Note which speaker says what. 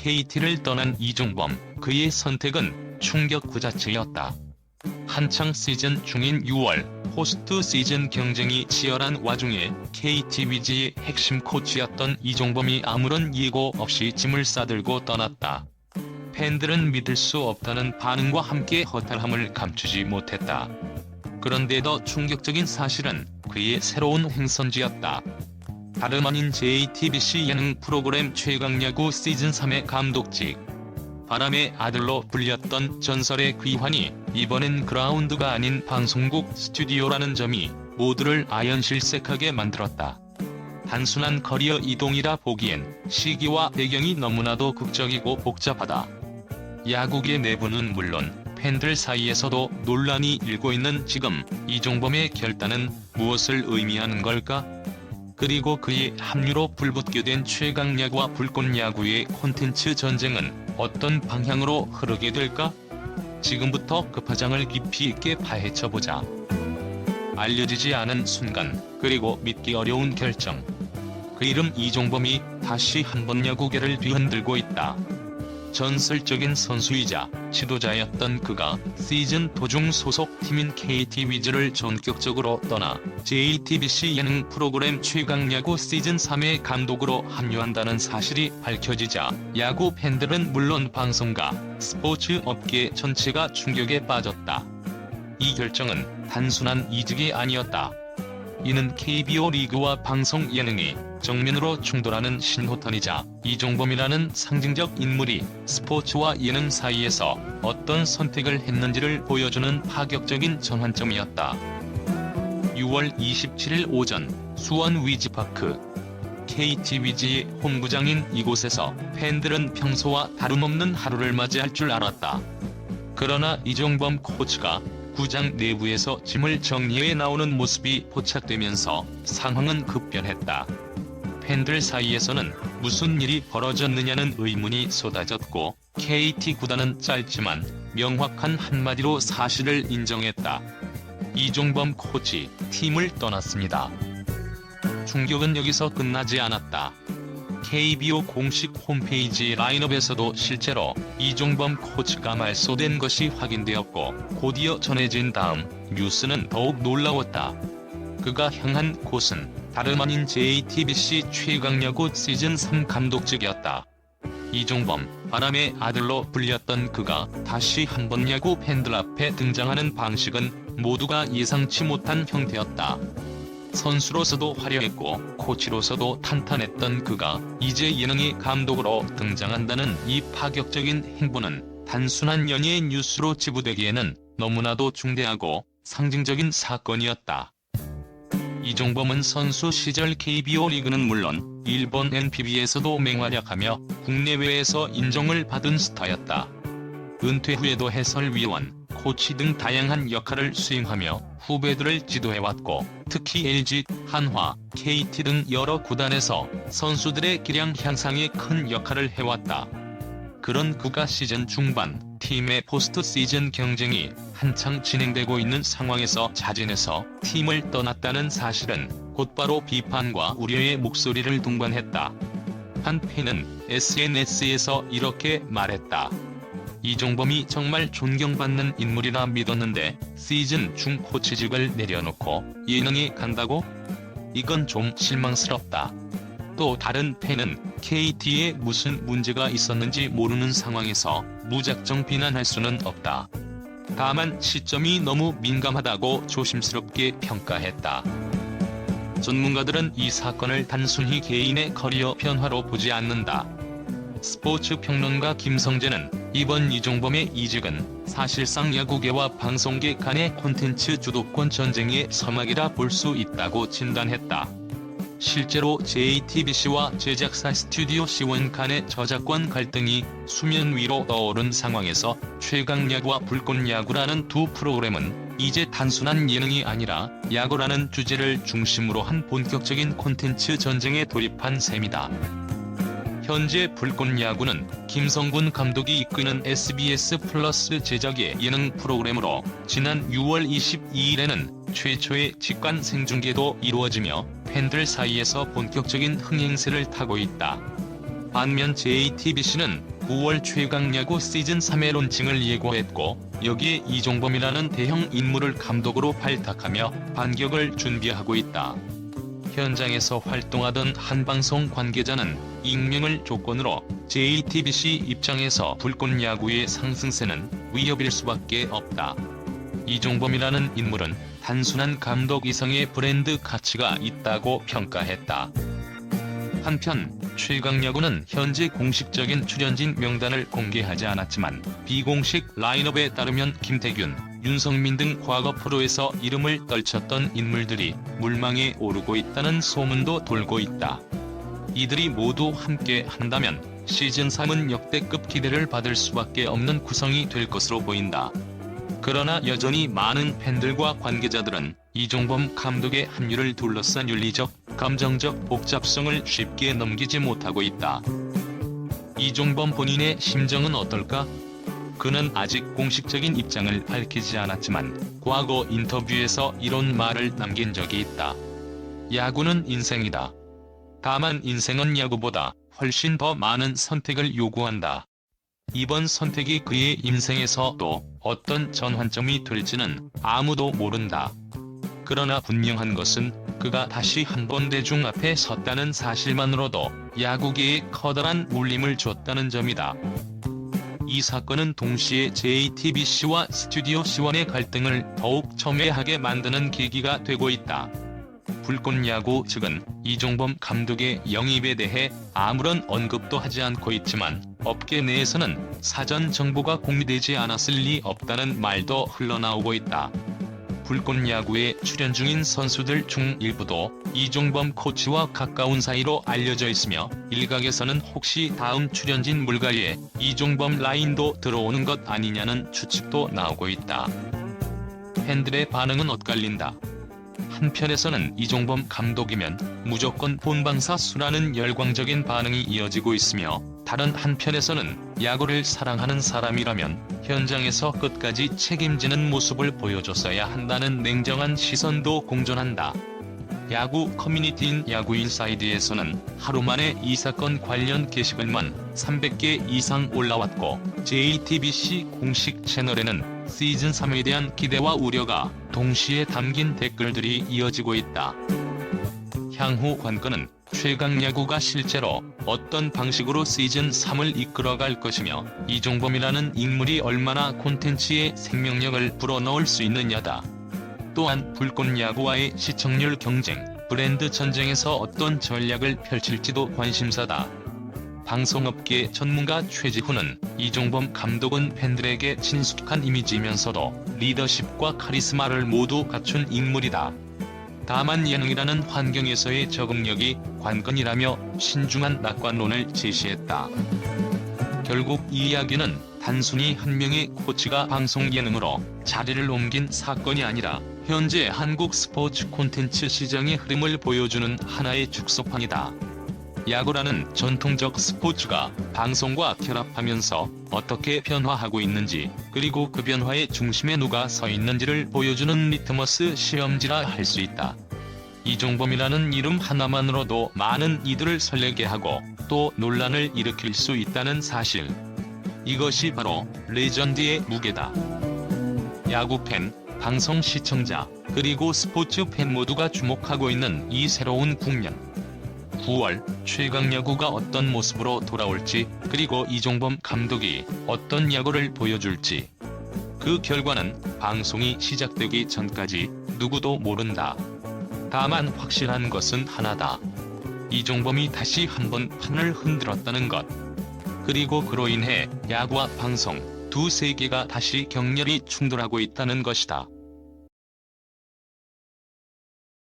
Speaker 1: KT를 떠난 이종범, 그의 선택은 충격 그 자체였다. 한창 시즌 중인 6월 포스트 시즌 경쟁이 치열한 와중에 KT 위즈의 핵심 코치였던 이종범이 아무런 예고 없이 짐을 싸들고 떠났다. 팬들은 믿을 수 없다는 반응과 함께 허탈함을 감추지 못했다. 그런데 더 충격적인 사실은 그의 새로운 행선지였다. 다름 아닌 JTBC 예능 프로그램 최강야구 시즌 3의 감독직. 바람의 아들로 불렸던 전설의 귀환이 이번엔 그라운드가 아닌 방송국 스튜디오라는 점이 모두를 아연실색하게 만들었다. 단순한 커리어 이동이라 보기엔 시기와 배경이 너무나도 극적이고 복잡하다. 야구계 내부는 물론 팬들 사이에서도 논란이 일고 있는 지금 이종범의 결단은 무엇을 의미하는 걸까? 그리고 그의 합류로 불붙게 된 최강야구와 불꽃야구의 콘텐츠 전쟁은 어떤 방향으로 흐르게 될까? 지금부터 그 파장을 깊이 있게 파헤쳐보자. 알려지지 않은 순간, 그리고 믿기 어려운 결정. 그 이름 이종범이 다시 한 번 야구계를 뒤흔들고 있다. 전설적인 선수이자 지도자였던 그가 시즌 도중 소속 팀인 KT 위즈를 전격적으로 떠나 JTBC 예능 프로그램 최강야구 시즌 3의 감독으로 합류한다는 사실이 밝혀지자 야구 팬들은 물론 방송가, 스포츠 업계 전체가 충격에 빠졌다. 이 결정은 단순한 이직이 아니었다. 이는 KBO 리그와 방송 예능이 정면으로 충돌하는 신호탄이자 이종범이라는 상징적 인물이 스포츠와 예능 사이에서 어떤 선택을 했는지를 보여주는 파격적인 전환점이었다. 6월 27일 오전 수원 위즈파크 KT 위즈의 홈구장인 이곳에서 팬들은 평소와 다름없는 하루를 맞이할 줄 알았다. 그러나 이종범 코치가 구장 내부에서 짐을 정리해 나오는 모습이 포착되면서 상황은 급변했다. 팬들 사이에서는 무슨 일이 벌어졌느냐는 의문이 쏟아졌고 KT 구단은 짧지만 명확한 한마디로 사실을 인정했다. 이종범 코치 팀을 떠났습니다. 충격은 여기서 끝나지 않았다. KBO 공식 홈페이지 라인업에서도 실제로 이종범 코치가 말소된 것이 확인되었고 곧이어 전해진 다음 뉴스는 더욱 놀라웠다. 그가 향한 곳은 다름 아닌 JTBC 최강야구 시즌 3 감독직이었다. 이종범, 바람의 아들로 불렸던 그가 다시 한번 야구 팬들 앞에 등장하는 방식은 모두가 예상치 못한 형태였다. 선수로서도 화려했고 코치로서도 탄탄했던 그가 이제 예능의 감독으로 등장한다는 이 파격적인 행보는 단순한 연예의 뉴스로 지부되기에는 너무나도 중대하고 상징적인 사건이었다. 이종범은 선수 시절 KBO 리그는 물론 일본 NPB에서도 맹활약하며 국내외에서 인정을 받은 스타였다. 은퇴 후에도 해설위원, 코치 등 다양한 역할을 수행하며 후배들을 지도해왔고 특히 LG, 한화, KT 등 여러 구단에서 선수들의 기량 향상에 큰 역할을 해왔다. 그런 그가 시즌 중반 팀의 포스트 시즌 경쟁이 한창 진행되고 있는 상황에서 자진해서 팀을 떠났다는 사실은 곧바로 비판과 우려의 목소리를 동반했다. 한 팬은 SNS에서 이렇게 말했다. 이종범이 정말 존경받는 인물이라 믿었는데 시즌 중 코치직을 내려놓고 예능에 간다고? 이건 좀 실망스럽다. 또 다른 팬은 KT에 무슨 문제가 있었는지 모르는 상황에서 무작정 비난할 수는 없다. 다만 시점이 너무 민감하다고 조심스럽게 평가했다. 전문가들은 이 사건을 단순히 개인의 커리어 변화로 보지 않는다. 스포츠 평론가 김성재는 이번 이종범의 이직은 사실상 야구계와 방송계 간의 콘텐츠 주도권 전쟁의 서막이라 볼 수 있다고 진단했다. 실제로 JTBC와 제작사 스튜디오 C1 간의 저작권 갈등이 수면 위로 떠오른 상황에서 최강야구와 불꽃야구라는 두 프로그램은 이제 단순한 예능이 아니라 야구라는 주제를 중심으로 한 본격적인 콘텐츠 전쟁에 돌입한 셈이다. 현재 불꽃야구는 김성군 감독이 이끄는 SBS 플러스 제작의 예능 프로그램으로 지난 6월 22일에는 최초의 직관 생중계도 이루어지며 팬들 사이에서 본격적인 흥행세를 타고 있다. 반면 JTBC는 9월 최강야구 시즌 3의 론칭을 예고했고 여기에 이종범이라는 대형 인물을 감독으로 발탁하며 반격을 준비하고 있다. 현장에서 활동하던 한 방송 관계자는 익명을 조건으로 JTBC 입장에서 불꽃 야구의 상승세는 위협일 수밖에 없다. 이종범이라는 인물은 단순한 감독 이상의 브랜드 가치가 있다고 평가했다. 한편 최강야구는 현재 공식적인 출연진 명단을 공개하지 않았지만 비공식 라인업에 따르면 김태균, 윤성민 등 과거 프로에서 이름을 떨쳤던 인물들이 물망에 오르고 있다는 소문도 돌고 있다. 이들이 모두 함께 한다면 시즌3은 역대급 기대를 받을 수밖에 없는 구성이 될 것으로 보인다. 그러나 여전히 많은 팬들과 관계자들은 이종범 감독의 합류를 둘러싼 윤리적, 감정적 복잡성을 쉽게 넘기지 못하고 있다. 이종범 본인의 심정은 어떨까? 그는 아직 공식적인 입장을 밝히지 않았지만 과거 인터뷰에서 이런 말을 남긴 적이 있다. 야구는 인생이다. 다만 인생은 야구보다 훨씬 더 많은 선택을 요구한다. 이번 선택이 그의 인생에서 또 어떤 전환점이 될지는 아무도 모른다. 그러나 분명한 것은 그가 다시 한 번 대중 앞에 섰다는 사실만으로도 야구계에 커다란 울림을 줬다는 점이다. 이 사건은 동시에 JTBC와 스튜디오 C1의 갈등을 더욱 첨예하게 만드는 계기가 되고 있다. 불꽃야구 측은 이종범 감독의 영입에 대해 아무런 언급도 하지 않고 있지만 업계 내에서는 사전 정보가 공개되지 않았을 리 없다는 말도 흘러나오고 있다. 불꽃 야구에 출연 중인 선수들 중 일부도 이종범 코치와 가까운 사이로 알려져 있으며 일각에서는 혹시 다음 출연진 물갈이에 이종범 라인도 들어오는 것 아니냐는 추측도 나오고 있다. 팬들의 반응은 엇갈린다. 한편에서는 이종범 감독이면 무조건 본방사수라는 열광적인 반응이 이어지고 있으며 다른 한편에서는 야구를 사랑하는 사람이라면 현장에서 끝까지 책임지는 모습을 보여줬어야 한다는 냉정한 시선도 공존한다. 야구 커뮤니티인 야구인사이드에서는 하루 만에 이 사건 관련 게시글만 300개 이상 올라왔고 JTBC 공식 채널에는 시즌 3에 대한 기대와 우려가 동시에 담긴 댓글들이 이어지고 있다. 향후 관건은 최강 야구가 실제로 어떤 방식으로 시즌 3을 이끌어갈 것이며 이종범이라는 인물이 얼마나 콘텐츠에 생명력을 불어넣을 수 있느냐다. 또한 불꽃 야구와의 시청률 경쟁, 브랜드 전쟁에서 어떤 전략을 펼칠지도 관심사다. 방송업계 전문가 최지훈은 이종범 감독은 팬들에게 친숙한 이미지면서도 리더십과 카리스마를 모두 갖춘 인물이다. 다만 예능이라는 환경에서의 적응력이 관건이라며 신중한 낙관론을 제시했다. 결국 이 이야기는 단순히 한 명의 코치가 방송 예능으로 자리를 옮긴 사건이 아니라 현재 한국 스포츠 콘텐츠 시장의 흐름을 보여주는 하나의 축소판이다. 야구라는 전통적 스포츠가 방송과 결합하면서 어떻게 변화하고 있는지 그리고 그 변화의 중심에 누가 서 있는지를 보여주는 리트머스 시험지라 할 수 있다. 이종범이라는 이름 하나만으로도 많은 이들을 설레게 하고 또 논란을 일으킬 수 있다는 사실. 이것이 바로 레전드의 무게다. 야구팬, 방송 시청자, 그리고 스포츠 팬 모두가 주목하고 있는 이 새로운 국면. 9월 최강 야구가 어떤 모습으로 돌아올지 그리고 이종범 감독이 어떤 야구를 보여줄지 그 결과는 방송이 시작되기 전까지 누구도 모른다. 다만 확실한 것은 하나다. 이종범이 다시 한번 판을 흔들었다는 것. 그리고 그로 인해 야구와 방송 두 세계가 다시 격렬히 충돌하고 있다는 것이다.